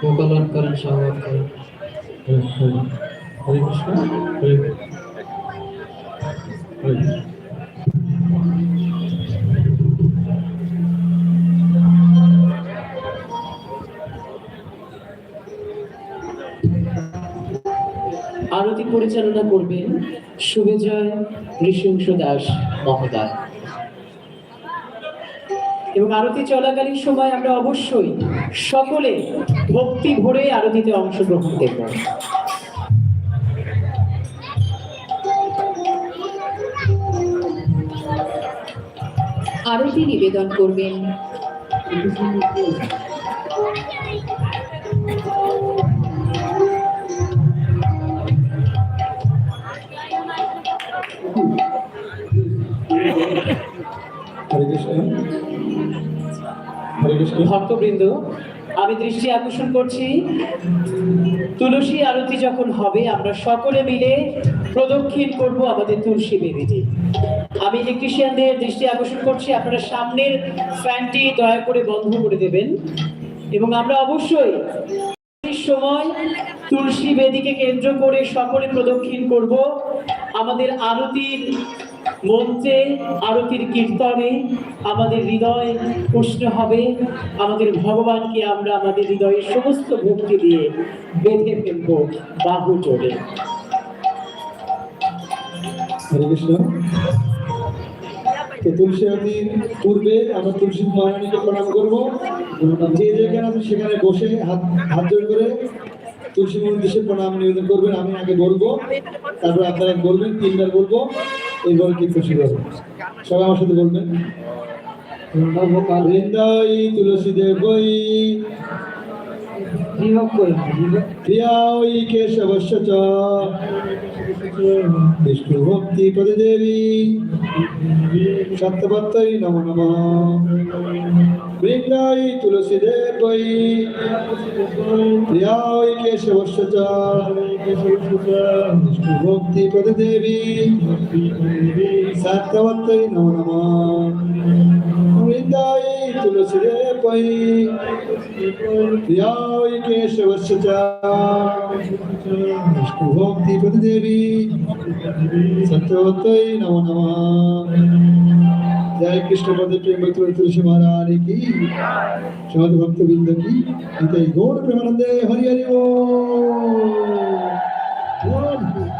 কল্যাণ করেন সাহায্য করেন হরে কৃষ্ণ। হরে হরে আরতি পরিচালনা করবেন শুভজয় নৃসিংস দাস মহোদয়। আরতি চলাকালীন সময় আমরা অবশ্যই সকলে ভক্তি ভরে আরতিতে অংশগ্রহণ করব। আরতি নিবেদন করবেন। ভক্তবৃন্দ, আমি দৃষ্টি আকর্ষণ করছি। তুলসী আরতি যখন হবে, আমরা সকলে মিলে প্রদক্ষিণ করব আমাদের তুলসী বেদিটি আমি ইলেকট্রিশিয়ানদের দৃষ্টি আকর্ষণ করছি, আপনারা সামনের ফ্যানটি দয়া করে বন্ধ করে দেবেন। এবং আমরা অবশ্যই সময় তুলসী বেদিকে কেন্দ্র করে সকলে প্রদক্ষিণ করব। আমাদের আরতির মঞ্চে, আরতির কীর্তনে আমাদের হৃদয় উষ্ণ হবে। আমাদের ভগবানকে আমরা আমাদের হৃদয়ের সমস্ত ভক্তি দিয়ে বেঁধে ফেলব বাহু জোরে। হরে কৃষ্ণ। তো তুলসী পূর্বে আমরা তুলসী মহারানীকে প্রণাম করব। যে যেখানে আছে সেখানে বসে হাত হাত জোর করে তুলসী মন্দিরে প্রণাম নিবেদন করবেন। আমি আগে বলব, তারপর আপনারা বলবেন, তিনবার বলব। এইবার কি খুশি করবেন সবাই আমার সাথে বলবেন। বৃন্দাই তুলসী দেবই। প্রিয়াই কেশবশ্য চ। বিষ্ণু ভক্তি পদে দেবী সত্যবত্তই নম নম। বৃন্দাই তুলসী দেবই। প্রিয়াই কেশবশ্য চ বিষ্ণু ভক্তি পদে দেবী সত্যবত্তই নম নম। বৃন্দাই তুলসী দেবই প্রিয়াই কেশবশ্য চ বিষ্ণু ভক্তি পদে দেবী সত্যবত্তই নম নম জয় কৃষ্ণ পদে প্রেম ভক্তি তুলসী মহারাজ কি সমাজ ভক্তবৃন্দ কি এটাই গৌর প্রেমানন্দে হরি হরি ও কি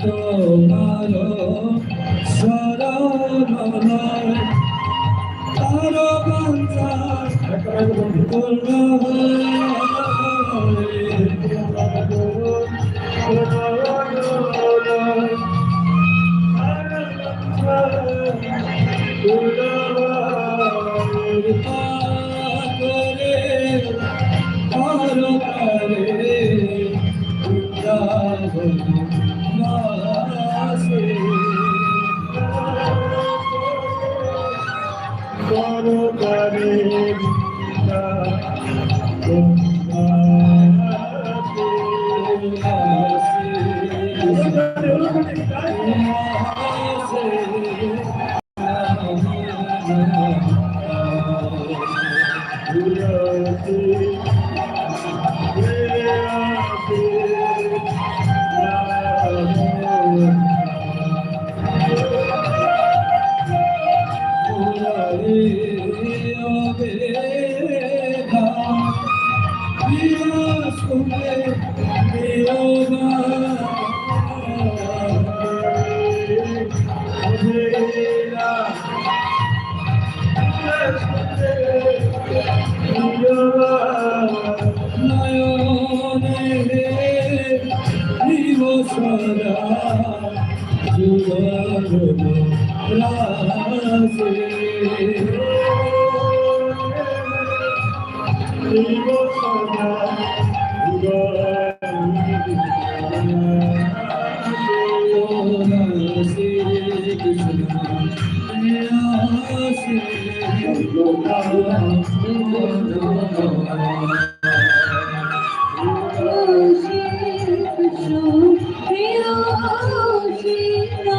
তোমার শরণ তারো বাঞ্চার পূর্ণ Thank. নয়নে নিব সদা যুবন রাসে নিব সদা Oh, Jesus.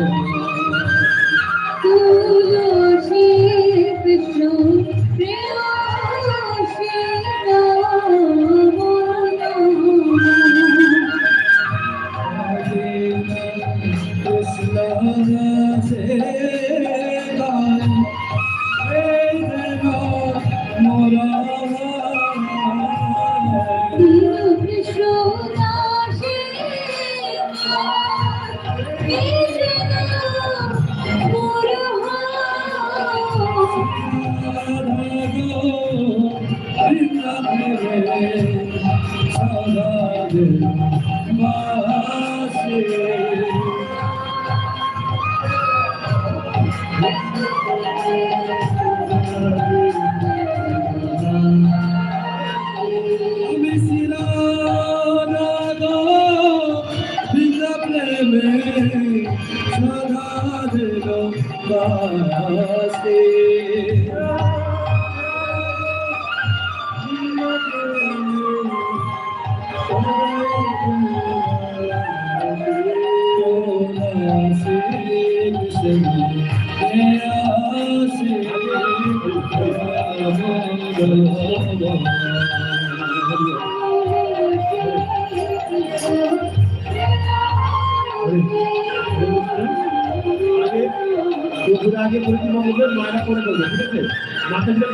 Tulsi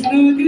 Krishna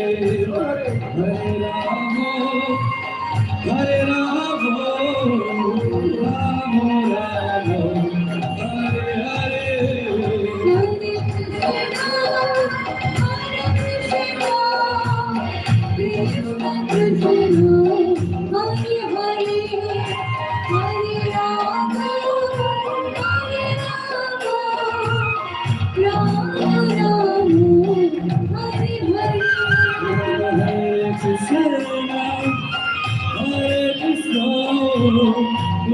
Hare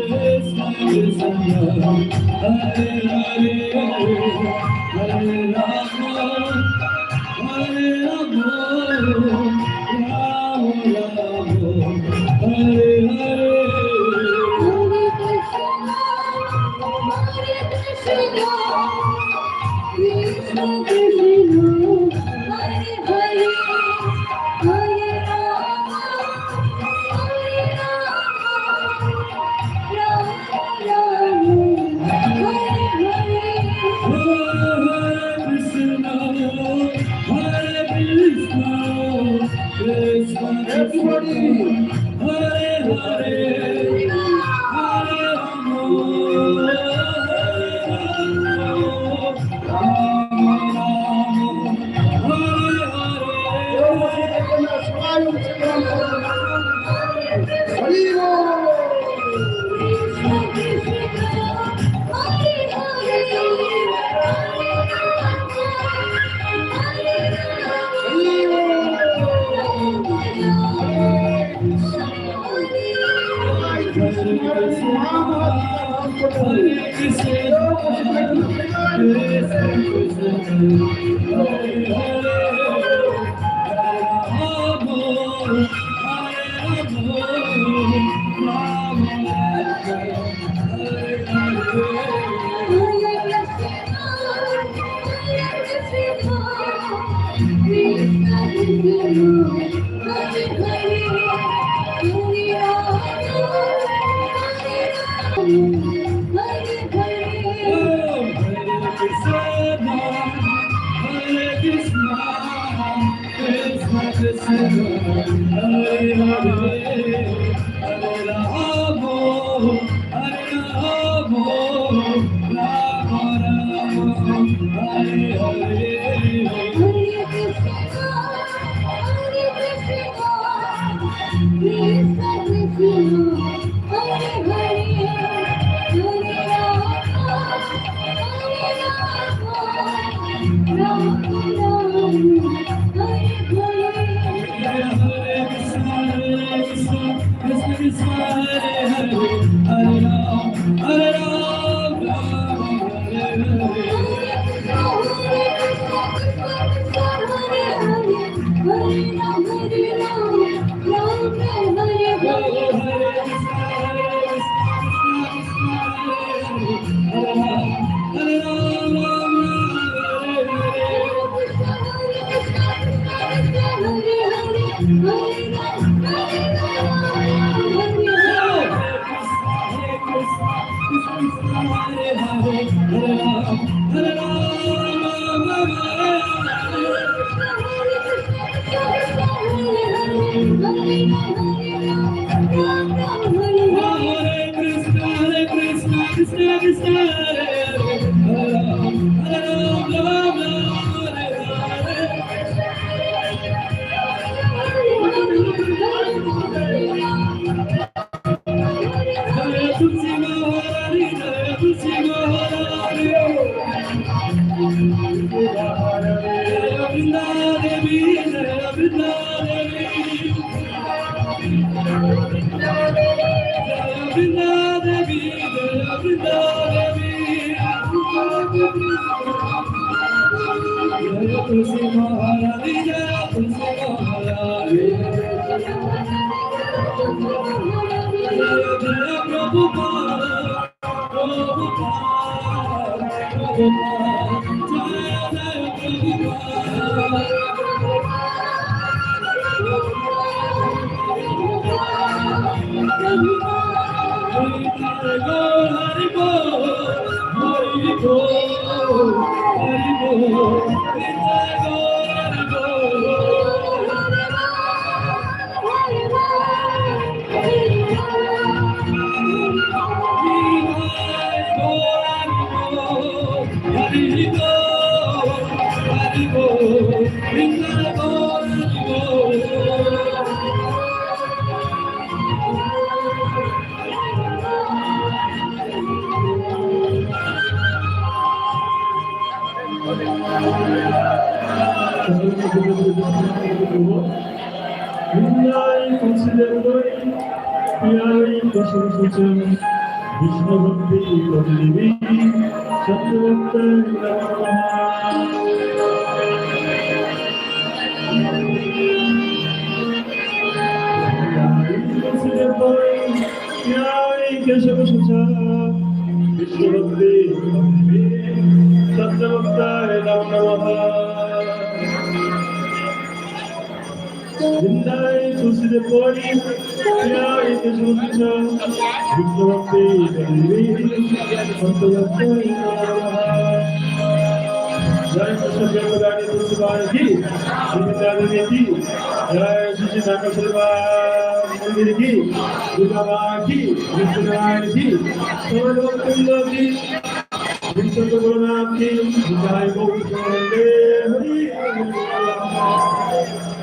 Krishna, Krishna love, Hare love. Gracias. you. 哦 Jaya Hari oh, Hari বিষ্ণুভক্তি প্রতিদেবী সত্যভক্ত Keshab সুচা বিষ্ণুভক্তি সত্যভক্তায় নমঃ Vindai Tuside Pori, Jai Keshucha, Vikramati Devi, Santavakta Jai Krishna Devarani Tusivani Ki, Srimati Ki, Jai Shishi Nakasarva Mandir Ki, Durgava Ki, Vishnunayan Ki, Samadokunda Ki, Vincent Gurunam Ki, Jai Govinda Hari Hari